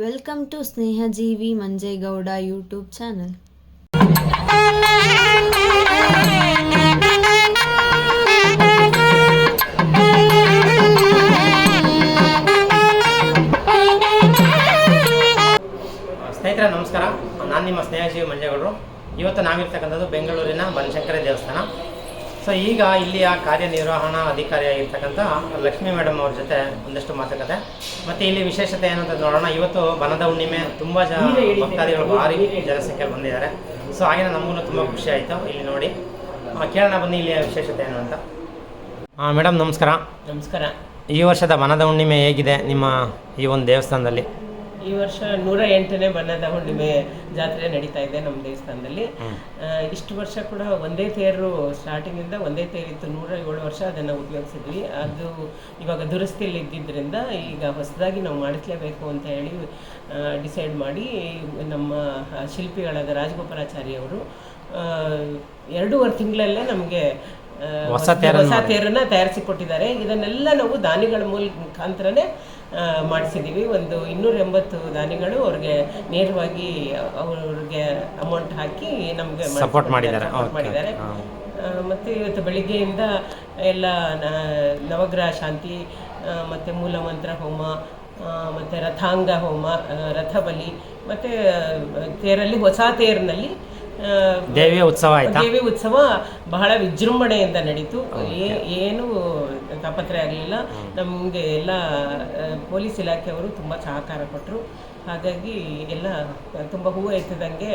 Welcome to ಸ್ನೇಹಜೀವಿ Manjegowda YouTube channel ಸ್ನೇಹಿತರೆ, ನಮಸ್ಕಾರ. ನಾನು ನಿಮ್ಮ ಸ್ನೇಹಜೀವಿ ಮಂಜೇಗೌಡರು ಇವತ್ತು ನಾವಿರ್ತಕ್ಕಂಥದ್ದು ಬೆಂಗಳೂರಿನ ಬನಶಂಕರಿ ದೇವಸ್ಥಾನ. ಸೊ ಈಗ ಇಲ್ಲಿಯ ಕಾರ್ಯನಿರ್ವಹಣಾ ಅಧಿಕಾರಿಯಾಗಿರ್ತಕ್ಕಂಥ ಲಕ್ಷ್ಮೀ ಮೇಡಮ್ ಅವ್ರ ಜೊತೆ ಒಂದಷ್ಟು ಮಾತುಕತೆ. ಮತ್ತು ಇಲ್ಲಿ ವಿಶೇಷತೆ ಏನಂತ ನೋಡೋಣ. ಇವತ್ತು ಬನದ ಹುಣ್ಣಿಮೆ ತುಂಬ ಜನ ಭಕ್ತಾದಿಗಳು ಭಾರಿ ಜನಸಂಖ್ಯೆ ಬಂದಿದ್ದಾರೆ. ಸೊ ಹಾಗೆ ನಮಗೂ ತುಂಬ ಖುಷಿ ಆಯ್ತು. ಇಲ್ಲಿ ನೋಡಿ. ಕೇಳೋಣ ಬನ್ನಿ ಇಲ್ಲಿಯ ವಿಶೇಷತೆ ಏನು ಅಂತ. ಹಾಂ ಮೇಡಮ್ ನಮಸ್ಕಾರ. ನಮಸ್ಕಾರ. ಈ ವರ್ಷದ ಬನದ ಹುಣ್ಣಿಮೆ ಹೇಗಿದೆ ನಿಮ್ಮ ಈ ಒಂದು ದೇವಸ್ಥಾನದಲ್ಲಿ? ಈ ವರ್ಷ ನೂರ ಎಂಟನೇ ಬಣ್ಣದ ಹುಣ್ಣಿಮೆ ಜಾತ್ರೆ ನಡೀತಾ ಇದೆ ನಮ್ಮ ದೇವಸ್ಥಾನದಲ್ಲಿ. ಇಷ್ಟು ವರ್ಷ ಕೂಡ ಒಂದೇ ತೇರು ಸ್ಟಾರ್ಟಿಂಗ್ ಇಂದ ಒಂದೇ ತೇರಿತ್ತು. ನೂರ ಏಳು ವರ್ಷ ಅದನ್ನು ಉಪಯೋಗಿಸಿದ್ವಿ. ಅದು ಇವಾಗ ದುರಸ್ತಿಯಲ್ಲಿ ಇದ್ದಿದ್ದರಿಂದ ಈಗ ಹೊಸದಾಗಿ ನಾವು ಮಾಡಿಸ್ಲೇಬೇಕು ಅಂತ ಹೇಳಿ ಡಿಸೈಡ್ ಮಾಡಿ ನಮ್ಮ ಶಿಲ್ಪಿಗಳಾದ ರಾಜಗೋಪಾಲಾಚಾರಿ ಅವರು ಎರಡೂವರೆ ತಿಂಗಳಲ್ಲೇ ನಮಗೆ ಹೊಸ ತೇರನ್ನ ತಯಾರಿಸಿ ಕೊಟ್ಟಿದ್ದಾರೆ ಇದನ್ನೆಲ್ಲ ನಾವು ದಾನಿಗಳ ಮೂಲ ಮುಖಾಂತರನೇ ಮಾಡಿಸಿದ್ದೀವಿ ಒಂದು ಇನ್ನೂರ ಎಂಬತ್ತು ದಾನಿಗಳು ಅವ್ರಿಗೆ ನೇರವಾಗಿ ಅವ್ರಿಗೆ ಅಮೌಂಟ್ ಹಾಕಿ ನಮಗೆ ಮಾಡಿದ್ದಾರೆ. ಸಪೋರ್ಟ್ ಮಾಡಿದ್ದಾರೆ. ಮತ್ತು ಇವತ್ತು ಬೆಳಿಗ್ಗೆಯಿಂದ ಎಲ್ಲ ನವಗ್ರಹ ಶಾಂತಿ ಮತ್ತು ಮೂಲಮಂತ್ರ ಹೋಮ ಮತ್ತು ರಥಾಂಗ ಹೋಮ ರಥಬಲಿ ಮತ್ತೆ ತೇರಲ್ಲಿ ಹೊಸ ತೇರಿನಲ್ಲಿ ದೇವಿ ದೇವಿಯ ಉತ್ಸವ ದೇವಿ ಉತ್ಸವ ಬಹಳ ವಿಜೃಂಭಣೆಯಿಂದ ನಡೀತು. ಏನು ತಾಪತ್ರೆ ಆಗಲಿಲ್ಲ. ನಮಗೆ ಎಲ್ಲ ಪೊಲೀಸ್ ಇಲಾಖೆಯವರು ತುಂಬ ಸಹಕಾರ ಕೊಟ್ಟರು ಹಾಗಾಗಿ ಎಲ್ಲ ತುಂಬ ಹೂವು ಎತ್ತಿದಂಗೆ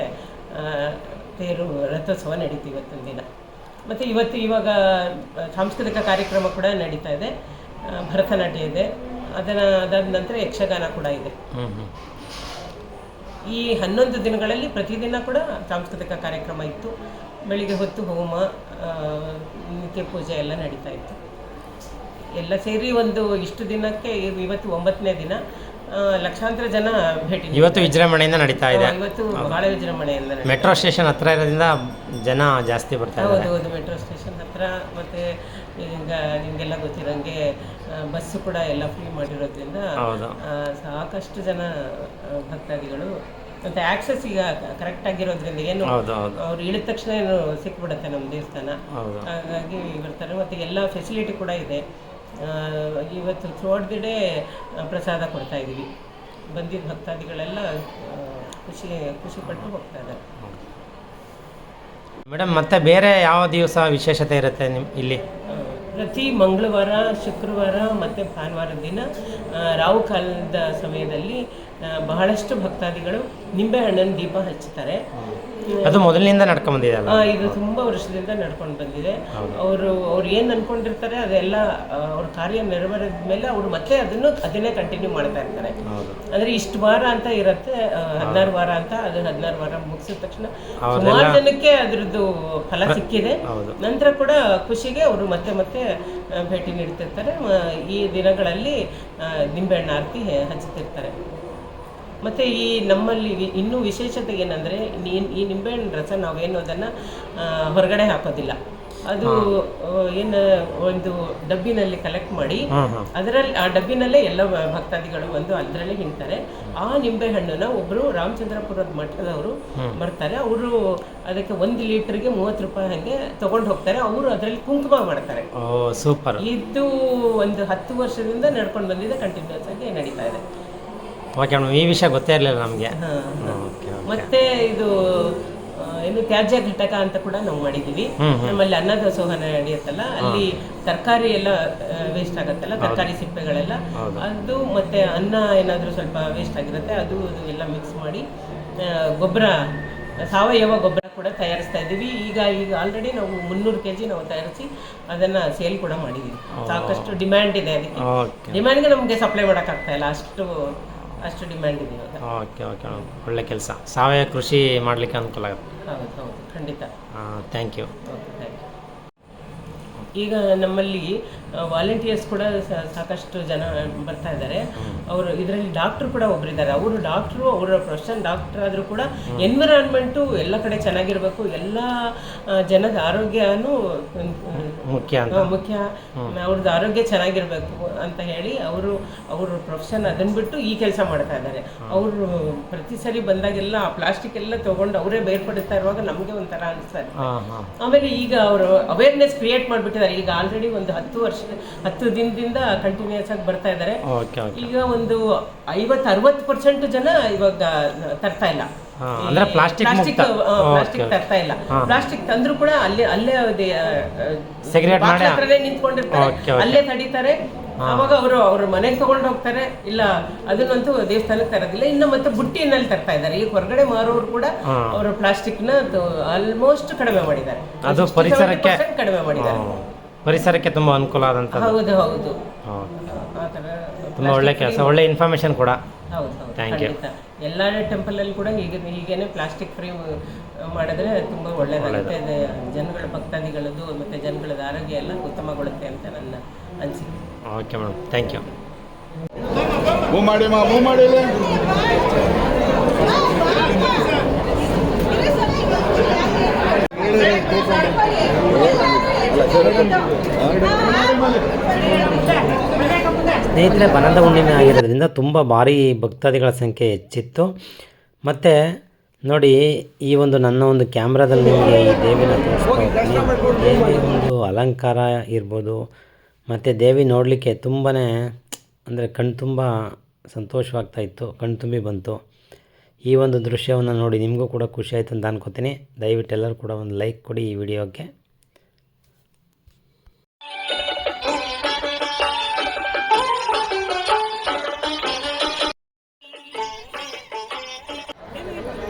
ತೇರು ರಥೋತ್ಸವ ನಡೀತು ಇವತ್ತಿನ ದಿನ. ಮತ್ತು ಇವತ್ತು ಇವಾಗ ಸಾಂಸ್ಕೃತಿಕ ಕಾರ್ಯಕ್ರಮ ಕೂಡ ನಡೀತಾ ಇದೆ. ಭರತನಾಟ್ಯ ಇದೆ. ಅದನ್ನು ಅದಾದ ನಂತರ ಯಕ್ಷಗಾನ ಕೂಡ ಇದೆ. ಈ ಹನ್ನೊಂದು ದಿನಗಳಲ್ಲಿ ಪ್ರತಿದಿನ ಕೂಡ ಸಾಂಸ್ಕೃತಿಕ ಕಾರ್ಯಕ್ರಮ ಇತ್ತು. ಬೆಳಿಗ್ಗೆ ಹೊತ್ತು ಹೋಮ ನಿತ್ಯ ಪೂಜೆ ಎಲ್ಲ ನಡೀತಾ ಇತ್ತು. ಎಲ್ಲ ಸೇರಿ ಒಂದು ಇಷ್ಟು ದಿನಕ್ಕೆ ಇವ್- ಇವತ್ತು ಒಂಬತ್ತನೇ ದಿನ ಲಕ್ಷಾಂತರ ಜನ ಭೇಟಿ ಇವತ್ತು ವಿಜೃಂಭಣೆಯಿಂದ ನಡೀತಾ ಇದೆ. ಇವತ್ತು ಬಹಳ ವಿಜೃಂಭಣೆಯಿಂದ ಮೆಟ್ರೋ ಸ್ಟೇಷನ್ ಹತ್ರ ಇರೋದ್ರಿಂದ ಜನ ಜಾಸ್ತಿ ಬರ್ತಾರೆ ಹೌದು ಹೌದು ಮೆಟ್ರೋ ಸ್ಟೇಷನ್ ಹತ್ರ ಮತ್ತೆ ಈಗ ನಿಮಗೆಲ್ಲ ಗೊತ್ತಿರೋಂಗೆ ಬಸ್ ಬಸ್ಸು ಕೂಡ ಎಲ್ಲ ಫ್ರೀ ಮಾಡಿರೋದ್ರಿಂದ ಸಾಕಷ್ಟು ಜನ ಭಕ್ತಾದಿಗಳು ಮತ್ತೆ ಆಕ್ಸೆಸ್ ಈಗ ಕರೆಕ್ಟ್ ಆಗಿರೋದ್ರಿಂದ ಏನು ಅವ್ರು ಇಳಿದ ತಕ್ಷಣ ಏನು ಸಿಕ್ಬಿಡುತ್ತೆ ನಮ್ಮ ದೇವಸ್ಥಾನ. ಹಾಗಾಗಿ ಬರ್ತಾರೆ. ಮತ್ತೆ ಎಲ್ಲ ಫೆಸಿಲಿಟಿ ಕೂಡ ಇದೆ. ಇವತ್ತು ಥ್ರೂಔಟ್ ದಿ ಡೇ ಪ್ರಸಾದ ಕೊಡ್ತಾ ಇದ್ದೀವಿ. ಬಂದಿದ್ದ ಭಕ್ತಾದಿಗಳೆಲ್ಲ ಖುಷಿ ಖುಷಿ ಖುಷಿಪಟ್ಟು ಹೋಗ್ತಾ ಇದ್ದಾರೆ. ಮೇಡಮ್ ಮತ್ತೆ ಬೇರೆ ಯಾವ ದಿವಸ ವಿಶೇಷತೆ ಇರುತ್ತೆ ನಿಮ್ ಇಲ್ಲಿ? ಪ್ರತಿ ಮಂಗಳವಾರ ಶುಕ್ರವಾರ ಮತ್ತು ಭಾನುವಾರದ ದಿನ ರಾವು ಕಾಲದ ಸಮಯದಲ್ಲಿ ಬಹಳಷ್ಟು ಭಕ್ತಾದಿಗಳು ನಿಂಬೆಹಣ್ಣಿನ ದೀಪ ಹಚ್ಚುತ್ತಾರೆ. ಅದು ಮೊದಲಿನಿಂದ ನಡ್ಕೊಂಡ್ ಬಂದಿದೆ ಅಲ್ಲ ಇದು ತುಂಬಾ ವರ್ಷದಿಂದ ನಡ್ಕೊಂಡು ಬಂದಿದೆ. ಅವರು ಅವ್ರು ಏನು ಅನ್ಕೊಂಡಿರ್ತಾರೆ ಅದೆಲ್ಲ ಅವ್ರ ಕಾರ್ಯ ನೆರವೇರಿದ ಮೇಲೆ ಅವರು ಮತ್ತೆ ಅದನ್ನು ಅದನ್ನೇ ಕಂಟಿನ್ಯೂ ಮಾಡ್ತಾ ಇರ್ತಾರೆ. ಅಂದ್ರೆ ಇಷ್ಟು ವಾರ ಅಂತ ಇರುತ್ತೆ ಹದಿನಾರು ವಾರ ಅಂತ ಅದು ಹದಿನಾರು ವಾರ ಮುಗಿಸಿದ ತಕ್ಷಣ ಸುಮಾರು ಜನಕ್ಕೆ ಅದ್ರದ್ದು ಫಲ ಸಿಕ್ಕಿದೆ. ನಂತರ ಕೂಡ ಖುಷಿಗೆ ಅವರು ಮತ್ತೆ ಮತ್ತೆ ಭೇಟಿ ನೀಡ್ತಿರ್ತಾರೆ. ಈ ದಿನಗಳಲ್ಲಿ ನಿಂಬೆಹಣ್ಣು ಆರತಿ ಹಚ್ಚುತ್ತಿರ್ತಾರೆ ಮತ್ತು ಈ ನಮ್ಮಲ್ಲಿ ಇನ್ನೂ ವಿಶೇಷತೆ ಏನಂದರೆ ಈ ನಿಂಬೆಹಣ್ಣು ರಸ ನಾವೇನು ಅದನ್ನು ಹೊರಗಡೆ ಹಾಕೋದಿಲ್ಲ. ಅದು ಏನು ಒಂದು ಡಬ್ಬಿನಲ್ಲಿ ಕಲೆಕ್ಟ್ ಮಾಡಿ ಅದರಲ್ಲಿ ಆ ಡಬ್ಬಿನಲ್ಲೇ ಎಲ್ಲ ಭಕ್ತಾದಿಗಳು ಬಂದು ಅದರಲ್ಲೇ ಹಿಂತಾರೆ ಆ ನಿಂಬೆ ಹಣ್ಣನ್ನ ಒಬ್ಬರು ರಾಮಚಂದ್ರಪುರದ ಮಠದವರು ಬರ್ತಾರೆ ಅವರು ಅದಕ್ಕೆ ಒಂದು ಲೀಟರ್ಗೆ ಮೂವತ್ತು ರೂಪಾಯಿ ಹಾಗೆ ತಗೊಂಡು ಹೋಗ್ತಾರೆ. ಅವರು ಅದರಲ್ಲಿ ಕುಂಕುಮ ಮಾಡ್ತಾರೆ. ಸೂಪರ್. ಇದು ಒಂದು ಹತ್ತು ವರ್ಷದಿಂದ ನಡ್ಕೊಂಡು ಬಂದಿದೆ ಕಂಟಿನ್ಯೂಸ್ ಆಗಿ ನಡೀತಾ ಇದೆ. ಓಕೆ ಮೇಡಮ್ ಈ ವಿಷಯ ಗೊತ್ತೇ ಇರಲಿಲ್ಲ ನಮಗೆ. ಓಕೆ ಮತ್ತೆ ಇದು ಏನು ತ್ಯಾಜ್ಯ ಘಟಕ ಅಂತ ಕೂಡ ನಾವು ಮಾಡಿದ್ದೀವಿ. ನಮ್ಮಲ್ಲಿ ಅನ್ನದಾಸೋಹ ನಡೆಯುತ್ತಲ್ಲ ಅಲ್ಲಿ ತರಕಾರಿ ಎಲ್ಲ ವೇಸ್ಟ್ ಆಗುತ್ತಲ್ಲ ತರಕಾರಿ ಸಿಪ್ಪೆಗಳೆಲ್ಲ. ಅದು ಮತ್ತೆ ಅನ್ನ ಏನಾದರೂ ಸ್ವಲ್ಪ ವೇಸ್ಟ್ ಆಗಿರುತ್ತೆ ಅದು ಎಲ್ಲ ಮಿಕ್ಸ್ ಮಾಡಿ ಗೊಬ್ಬರ ಸಾವಯವ ಗೊಬ್ಬರ ಕೂಡ ತಯಾರಿಸ್ತಾ ಇದ್ದೀವಿ. ಈಗ ಈಗ ಆಲ್ರೆಡಿ ನಾವು ಮುನ್ನೂರು ಕೆ ಜಿ ನಾವು ತಯಾರಿಸಿ ಅದನ್ನು ಸೇಲ್ ಕೂಡ ಮಾಡಿದ್ದೀವಿ ಸಾಕಷ್ಟು ಡಿಮ್ಯಾಂಡ್ ಇದೆ ಅದಕ್ಕೆ. ಡಿಮ್ಯಾಂಡ್ಗೆ ನಮಗೆ ಸಪ್ಲೈ ಮಾಡೋಕ್ಕಾಗ್ತಾ ಇಲ್ಲ. ಅಷ್ಟು ಅಷ್ಟು ಡಿಮ್ಯಾಂಡ್ ಇದೆ ಇವಾಗ. ಓಕೆ ಓಕೆ ಮೇಡಮ್ ಒಳ್ಳೆ ಕೆಲಸ. ಸಾವಯವ ಕೃಷಿ ಮಾಡಲಿಕ್ಕೆ ಅನುಕೂಲ ಆಗುತ್ತೆ. ಹೌದು ಹೌದು. ಖಂಡಿತ. Thank you okay thank you ಈಗ ನಮ್ಮಲ್ಲಿ ವಾಲಂಟಿಯರ್ಸ್ ಕೂಡ ಸಾಕಷ್ಟು ಜನ ಬರ್ತಾ ಇದ್ದಾರೆ. ಅವರು ಇದರಲ್ಲಿ ಡಾಕ್ಟರ್ ಕೂಡ ಒಬ್ಬರಿದ್ದಾರೆ ಅವರು ಡಾಕ್ಟ್ರು ಅವರ ಪ್ರೊಫೆಷನ್ ಡಾಕ್ಟರ್ ಆದರೂ ಕೂಡ ಎನ್ವಿರಾನ್ಮೆಂಟು ಎಲ್ಲ ಕಡೆ ಚೆನ್ನಾಗಿರಬೇಕು. ಎಲ್ಲ ಜನದ ಆರೋಗ್ಯನೂ ಮುಖ್ಯ ಮುಖ್ಯ. ಅವ್ರದ್ದು ಆರೋಗ್ಯ ಚೆನ್ನಾಗಿರಬೇಕು ಅಂತ ಹೇಳಿ ಅವರು ಅವ್ರ ಪ್ರೊಫೆಷನ್ ಅದನ್ನ ಬಿಟ್ಟು ಈ ಕೆಲಸ ಮಾಡ್ತಾ ಇದ್ದಾರೆ. ಅವರು ಪ್ರತಿ ಸರಿ ಬಂದಾಗೆಲ್ಲ ಆ ಪ್ಲಾಸ್ಟಿಕ್ ಎಲ್ಲ ತಗೊಂಡು ಅವರೇ ಬೇರ್ಪಡಿಸ್ತಾ ಇರುವಾಗ ನಮಗೆ ಒಂಥರ ಅನಿಸ್ತಾ ಇದೆ ಹಾಂ ಹಾಂ ಆಮೇಲೆ ಈಗ ಅವರು ಅವೇರ್ನೆಸ್ ಕ್ರಿಯೇಟ್ ಮಾಡಿಬಿಟ್ಟಿದ್ದಾರೆ. ಈಗ ಆಲ್ರೆಡಿ ಒಂದು ಹತ್ತು ವರ್ಷ ಹತ್ತು ದಿನದಿಂದ ಕಂಟಿನ್ಯೂಸ್ ಆಗಿ ಬರ್ತಾ ಇದ್ದಾರೆ. ಈಗ ಒಂದು ಐವತ್ತು ಅರವತ್ತು ಪರ್ಸೆಂಟ್ ಜನ ಇವಾಗ ತರ್ತಾ ಇಲ್ಲ. ಅಂದ್ರೆ ಪ್ಲಾಸ್ಟಿಕ್ ಪ್ಲಾಸ್ಟಿಕ್ ತರ್ತಾ ಇಲ್ಲ. ಪ್ಲಾಸ್ಟಿಕ್ ತಂದ್ರು ಕೂಡ ಅಲ್ಲೇ ಅಲ್ಲೇ ಹತ್ರನೇ ನಿಂತ್ಕೊಂಡಿರ್ತಾರೆ. ಅಲ್ಲೇ ತಡೀತಾರೆ. ಅವಾಗ ಅವರು ಅವ್ರ ಮನೆಗೆ ತಗೊಂಡು ಹೋಗ್ತಾರೆ. ಇಲ್ಲ ಅದನ್ನಂತೂ ದೇವಸ್ಥಾನಕ್ಕೆ ತರೋದಿಲ್ಲ. ಇನ್ನು ಮತ್ತೆ ಬುಟ್ಟಿನಲ್ಲಿ ತರ್ತಾ ಇದ್ದಾರೆ. ಈಗ ಹೊರಗಡೆ ಮಾರೋರು ಕೂಡ ಅವರು ನ ಆಲ್ಮೋಸ್ಟ್ ಕಡಿಮೆ ಮಾಡಿದ್ದಾರೆ. ಅದು 60, ಪರಿಸರಕ್ಕೆ- ಕಡಿಮೆ ಮಾಡಿದ್ದಾರೆ. ಪರಿಸರಕ್ಕೆ ತುಂಬ ಅನುಕೂಲ ಆದಂಥ ಹೌದು ಹೌದು. ಆ ಥರ ತುಂಬ ಒಳ್ಳೆ ಕೆಲಸ ಒಳ್ಳೆ ಇನ್ಫಾರ್ಮೇಶನ್ ಕೂಡ. ಹೌದು ಹೌದು. Thank you. ಖಂಡಿತ. ಎಲ್ಲ ಟೆಂಪಲಲ್ಲಿ ಕೂಡ ಹೀಗೆ ಹೀಗೇನೆ ಪ್ಲಾಸ್ಟಿಕ್ ಫ್ರೀ ಮಾಡಿದ್ರೆ ತುಂಬ ಒಳ್ಳೇದಾಗುತ್ತೆ. ಅದು ಜನಗಳ ಭಕ್ತಾದಿಗಳದ್ದು ಮತ್ತು ಜನಗಳದ ಆರೋಗ್ಯ ಎಲ್ಲ ಉತ್ತಮಗೊಳ್ಳುತ್ತೆ ಅಂತ ನನ್ನ ಅನಿಸಿಕೆ. Okay madam thank you move ಮಾಡಿ ಮಾ ಮೂವ್ ಮಾಡಿ. ಇಲ್ಲಿ. ಸ್ನೇಹಿತರೆ, ಬನದ ಹುಣ್ಣಿಮೆ ಆಗಿರೋದ್ರಿಂದ ತುಂಬ ಭಾರಿ ಭಕ್ತಾದಿಗಳ ಸಂಖ್ಯೆ ಹೆಚ್ಚಿತ್ತು. ಮತ್ತು ನೋಡಿ, ಈ ಒಂದು ನನ್ನ ಒಂದು ಕ್ಯಾಮ್ರಾದಲ್ಲಿ ನಿಮಗೆ ಈ ದೇವಿನ. ದೇವಿ ಒಂದು ಅಲಂಕಾರ ಇರ್ಬೋದು, ಮತ್ತು ದೇವಿ ನೋಡಲಿಕ್ಕೆ ತುಂಬಾ ಅಂದರೆ ಕಣ್ಣು ತುಂಬ ಸಂತೋಷವಾಗ್ತಾ ಇತ್ತು, ಕಣ್ಣು ತುಂಬಿ ಬಂತು. ಈ ಒಂದು ದೃಶ್ಯವನ್ನು ನೋಡಿ ನಿಮಗೂ ಕೂಡ ಖುಷಿ ಅಂತ ಅನ್ಕೋತೀನಿ. ದಯವಿಟ್ಟು ಎಲ್ಲರೂ ಕೂಡ ಒಂದು ಲೈಕ್ ಕೊಡಿ ಈ ವಿಡಿಯೋಕ್ಕೆ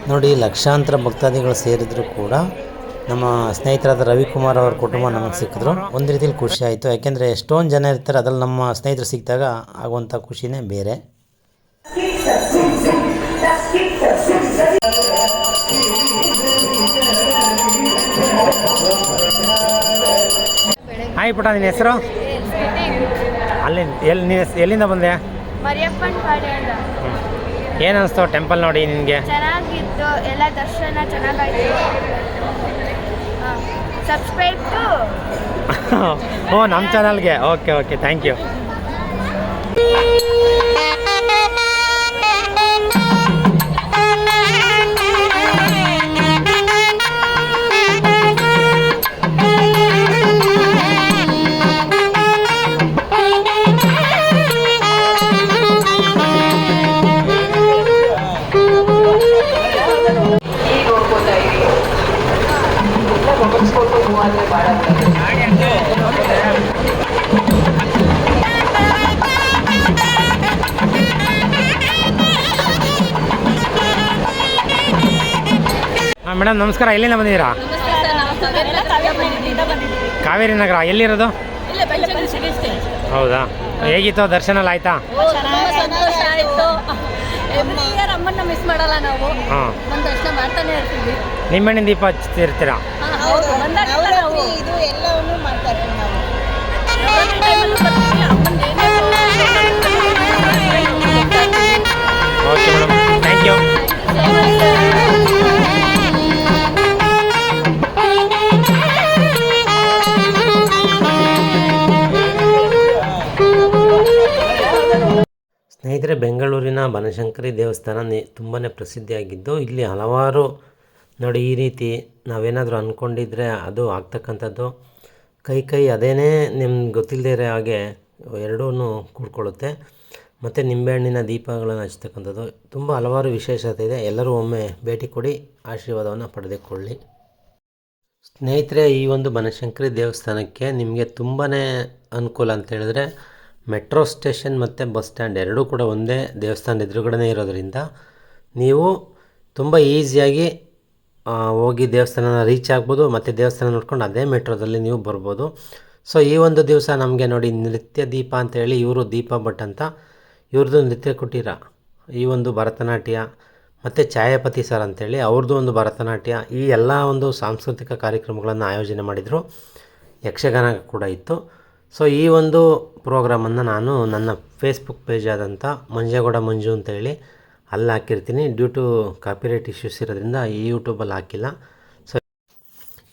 ನೋಡಿ ಲಕ್ಷಾಂತರ ಭಕ್ತಾದಿಗಳು ಸೇರಿದ್ರು ಕೂಡ ನಮ್ಮ ಸ್ನೇಹಿತರಾದ ರವಿಕುಮಾರ್ ಅವ್ರ ಕುಟುಂಬ ನಮಗೆ ಸಿಕ್ಕಿದ್ರು. ಒಂದು ರೀತಿಲಿ ಖುಷಿ ಆಯಿತು. ಯಾಕೆಂದರೆ ಎಷ್ಟೊಂದು ಜನ ಇರ್ತಾರೆ ಅದ್ರಲ್ಲಿ ನಮ್ಮ ಸ್ನೇಹಿತರು ಸಿಕ್ಕಿದಾಗ ಆಗುವಂಥ ಖುಷಿನೇ ಬೇರೆ. ಹಾಯ್ ಪುಟ ನಿನ್ನ ಹೆಸರು? ಅಲ್ಲಿ ಎಲ್ಲಿ ನೀನು ಎಲ್ಲಿಂದ ಬಂದೆ? ಏನು ಅನಿಸ್ತು ಟೆಂಪಲ್ ನೋಡಿ ನಿನಗೆ? ಚೆನ್ನಾಗಿತ್ತು ಎಲ್ಲ ದರ್ಶನ ಚೆನ್ನಾಗಾಯ್ತು. ಸಬ್ಸ್ಕ್ರೈಬ್ ಟು ಓ ನಮ್ಮ ಚಾನಲ್ಗೆ okay okay thank you madam ನಮಸ್ಕಾರ. ಎಲ್ಲಿಂದ ಬಂದಿದ್ದೀರಾ? ಕಾವೇರಿ ನಗರ ಎಲ್ಲಿರೋದು? ಹೌದಾ? ಹೇಗಿತ್ತು? ದರ್ಶನ ಎಲ್ಲ ಆಯ್ತಾ? ಮಿಸ್ ಮಾಡಲ್ಲ ನಾವು. ಹಾಂ. ಒಂದು ದರ್ಶನ ಮಾಡ್ತಾನೆ ಇರ್ತೀವಿ. ನಿಮ್ಮೆಣ್ಣಿನ ದೀಪ ಹಚ್ತಿರ್ತೀರಾ ಹಾ, ಹೌದು ಬಂದಾಗೆಲ್ಲ ನಾವು. ಇದು ಎಲ್ಲವನ್ನು ಮಾಡ್ತಾರೆ ನಾವು ನವರಾತ್ರಿ ಟೈಮಲ್ಲೂ ಬರ್ತೀವಿ ಅಮ್ಮಂದು ಏನೇ ಓಕೆ ಮೇಡಮ್ ಥ್ಯಾಂಕ್ ಯು ಸ್ನೇಹಿತರೆ, ಬೆಂಗಳೂರಿನ ಬನಶಂಕರಿ ದೇವಸ್ಥಾನ ತುಂಬಾ ಪ್ರಸಿದ್ಧಿಯಾಗಿದ್ದು, ಇಲ್ಲಿ ಹಲವಾರು ನೋಡಿ ಈ ರೀತಿ ನಾವೇನಾದರೂ ಅಂದ್ಕೊಂಡಿದ್ರೆ ಅದು ಆಗ್ತಕ್ಕಂಥದ್ದು. ಕೈ ಕೈ ಅದೇನೇ ನಿಮ್ಗೆ ಗೊತ್ತಿಲ್ಲದೇ ಇರೋ ಹಾಗೆ ಎರಡೂ ಕೂಡ್ಕೊಳ್ಳುತ್ತೆ. ಮತ್ತು ನಿಂಬೆಹಣ್ಣಿನ ದೀಪಗಳನ್ನು ಹಚ್ತಕ್ಕಂಥದ್ದು. ತುಂಬ ಹಲವಾರು ವಿಶೇಷತೆ ಇದೆ. ಎಲ್ಲರೂ ಒಮ್ಮೆ ಭೇಟಿ ಕೊಡಿ. ಆಶೀರ್ವಾದವನ್ನು ಪಡೆದುಕೊಳ್ಳಿ. ಸ್ನೇಹಿತರೆ, ಈ ಒಂದು ಬನಶಂಕರಿ ದೇವಸ್ಥಾನಕ್ಕೆ ನಿಮಗೆ ತುಂಬಾ ಅನುಕೂಲ ಅಂತ ಹೇಳಿದ್ರೆ ಮೆಟ್ರೋ ಸ್ಟೇಷನ್ ಮತ್ತು ಬಸ್ ಸ್ಟ್ಯಾಂಡ್ ಎರಡೂ ಕೂಡ ಒಂದೇ ದೇವಸ್ಥಾನದ ಎದುರುಗಡೆ ಇರೋದರಿಂದ ನೀವು ತುಂಬ ಈಸಿಯಾಗಿ ಹೋಗಿ ದೇವಸ್ಥಾನನ ರೀಚ್ ಆಗ್ಬೋದು, ಮತ್ತು ದೇವಸ್ಥಾನ ನೋಡ್ಕೊಂಡು ಅದೇ ಮೆಟ್ರೋದಲ್ಲಿ ನೀವು ಬರ್ಬೋದು. ಸೊ ಈ ಒಂದು ದಿವಸ ನಮಗೆ ನೋಡಿ ನೃತ್ಯ ದೀಪ ಅಂತೇಳಿ ಇವರು ದೀಪ ಭಟ್ ಅಂತ, ಇವ್ರದ್ದು ನೃತ್ಯ ಕುಟೀರ, ಈ ಒಂದು ಭರತನಾಟ್ಯ, ಮತ್ತು ಛಾಯಾಪತಿ ಸರ್ ಅಂತೇಳಿ ಅವ್ರದ್ದು ಒಂದು ಭರತನಾಟ್ಯ, ಈ ಎಲ್ಲ ಒಂದು ಸಾಂಸ್ಕೃತಿಕ ಕಾರ್ಯಕ್ರಮಗಳನ್ನು ಆಯೋಜನೆ ಮಾಡಿದರು. ಯಕ್ಷಗಾನ ಕೂಡ ಇತ್ತು. ಸೊ ಈ ಒಂದು ಪ್ರೋಗ್ರಾಮನ್ನು ನಾನು ನನ್ನ ಫೇಸ್ಬುಕ್ ಪೇಜ್ ಆದಂಥ ಮಂಜೇಗೌಡ ಮಂಜು ಅಂತೇಳಿ ಅಲ್ಲಿ ಹಾಕಿರ್ತೀನಿ. ಡ್ಯೂ ಟು ಕಾಪಿರೈಟ್ ಇಶ್ಯೂಸ್ ಇರೋದ್ರಿಂದ ಈ ಯೂಟ್ಯೂಬಲ್ಲಿ ಹಾಕಿಲ್ಲ. ಸೊ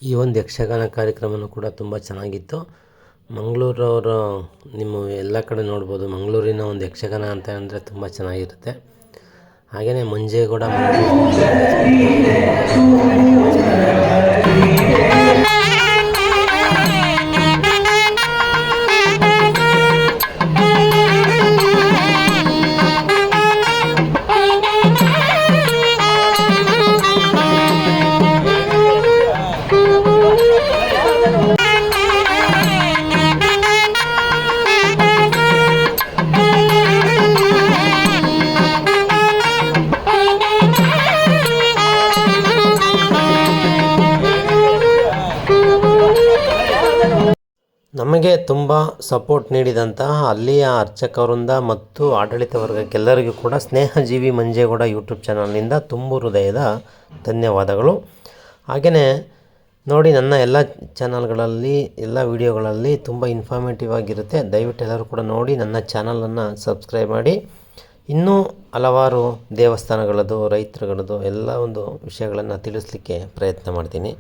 ಈ ಒಂದು ಯಕ್ಷಗಾನ ಕಾರ್ಯಕ್ರಮನೂ ಕೂಡ ತುಂಬ ಚೆನ್ನಾಗಿತ್ತು. ಮಂಗಳೂರವರು ನಿಮ್ಮ ಎಲ್ಲ ಕಡೆ ನೋಡ್ಬೋದು. ಮಂಗಳೂರಿನ ಒಂದು ಯಕ್ಷಗಾನ ಅಂತ ಅಂದರೆ ತುಂಬ ಚೆನ್ನಾಗಿರುತ್ತೆ. ಹಾಗೆಯೇ ಮಂಜೇಗೌಡ ಮಂಜು. ನಮಗೆ ತುಂಬ ಸಪೋರ್ಟ್ ನೀಡಿದಂತಹ ಅಲ್ಲಿಯ ಅರ್ಚಕವೃಂದ ಮತ್ತು ಆಡಳಿತ ವರ್ಗಕ್ಕೆಲ್ಲರಿಗೂ ಕೂಡ ಸ್ನೇಹಜೀವಿ ಮಂಜೇಗೌಡ ಯೂಟ್ಯೂಬ್ ಚಾನಲ್ನಿಂದ ತುಂಬು ಹೃದಯದ ಧನ್ಯವಾದಗಳು. ಹಾಗೆಯೇ ನೋಡಿ, ನನ್ನ ಎಲ್ಲ ಚಾನಲ್ಗಳಲ್ಲಿ ಎಲ್ಲ ವಿಡಿಯೋಗಳಲ್ಲಿ ತುಂಬ ಇನ್ಫಾರ್ಮೇಟಿವ್ ಆಗಿರುತ್ತೆ. ದಯವಿಟ್ಟು ಎಲ್ಲರೂ ಕೂಡ ನೋಡಿ, ನನ್ನ ಚಾನಲನ್ನು ಸಬ್ಸ್ಕ್ರೈಬ್ ಮಾಡಿ. ಇನ್ನೂ ಹಲವಾರು ದೇವಸ್ಥಾನಗಳದ್ದು, ರೈತರುಗಳದ್ದು, ಎಲ್ಲ ಒಂದು ವಿಷಯಗಳನ್ನು ತಿಳಿಸ್ಲಿಕ್ಕೆ ಪ್ರಯತ್ನ ಮಾಡ್ತೀನಿ.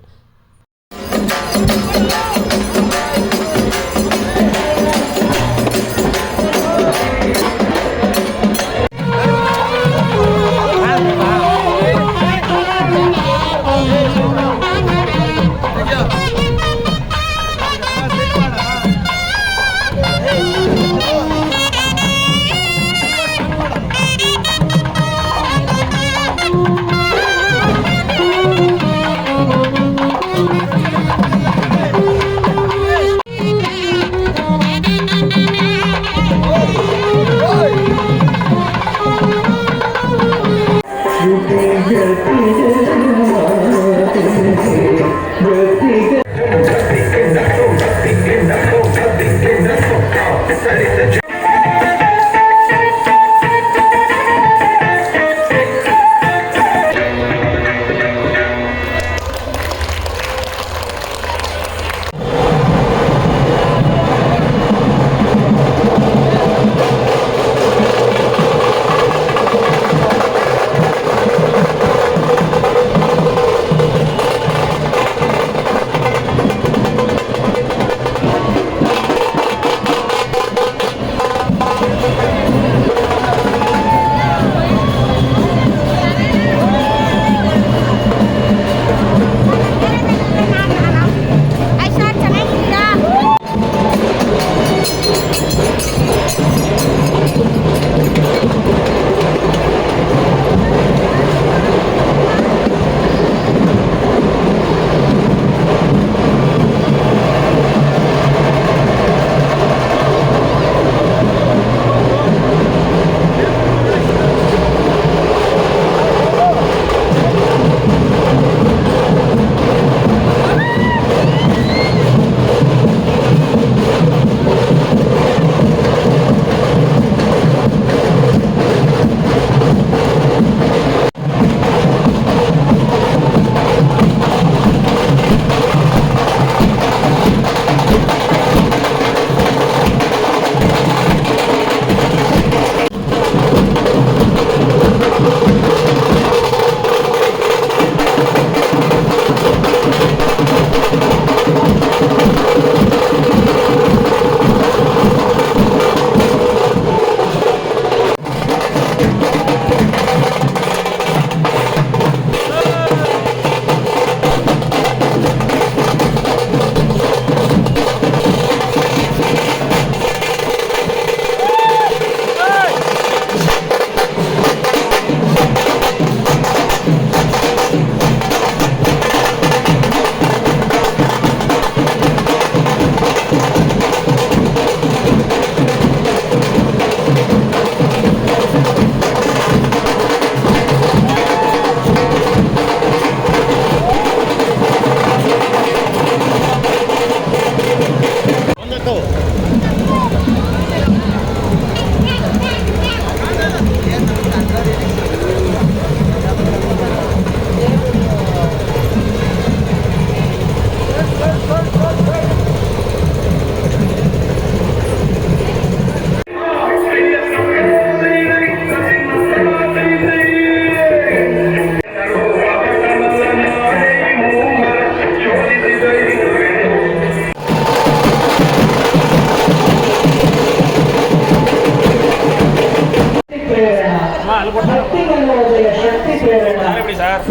ಸರ್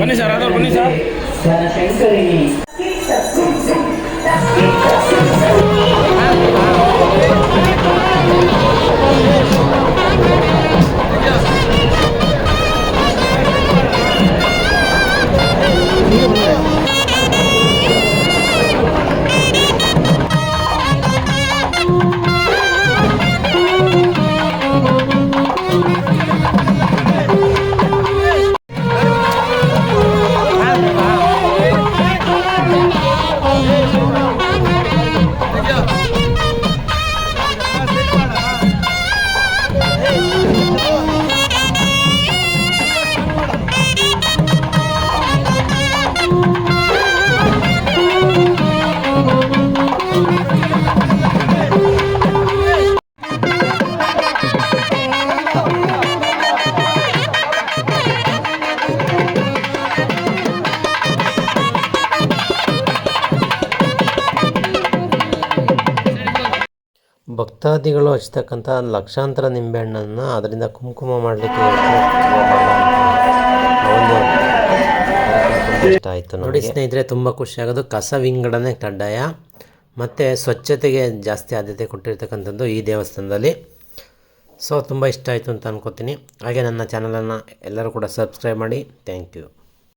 ಬನ್ನಿ ಸರ್ ಆದವ್ರು ಬನ್ನಿ ಸರ್. ಭಕ್ತಾದಿಗಳು ಹಚ್ತಕ್ಕಂಥ ಲಕ್ಷಾಂತರ ನಿಂಬೆಹಣ್ಣನ್ನು ಅದರಿಂದ ಕುಂಕುಮ ಮಾಡಲಿಕ್ಕೆ ಇಷ್ಟ ಆಯಿತು ನೋಡಿ ಸ್ನೇಹಿತರೆ ತುಂಬ ಖುಷಿಯಾಗೋದು ಕಸ ವಿಂಗಡನೆ ಕಡ್ಡಾಯ ಮತ್ತು ಸ್ವಚ್ಛತೆಗೆ ಜಾಸ್ತಿ ಆದ್ಯತೆ ಕೊಟ್ಟಿರ್ತಕ್ಕಂಥದ್ದು ಈ ದೇವಸ್ಥಾನದಲ್ಲಿ. ಸೊ ತುಂಬ ಇಷ್ಟ ಆಯಿತು ಅಂತ ಅನ್ಕೋತೀನಿ. ಹಾಗೆ ನನ್ನ ಚಾನಲನ್ನು ಎಲ್ಲರೂ ಕೂಡ ಸಬ್ಸ್ಕ್ರೈಬ್ ಮಾಡಿ. Thank you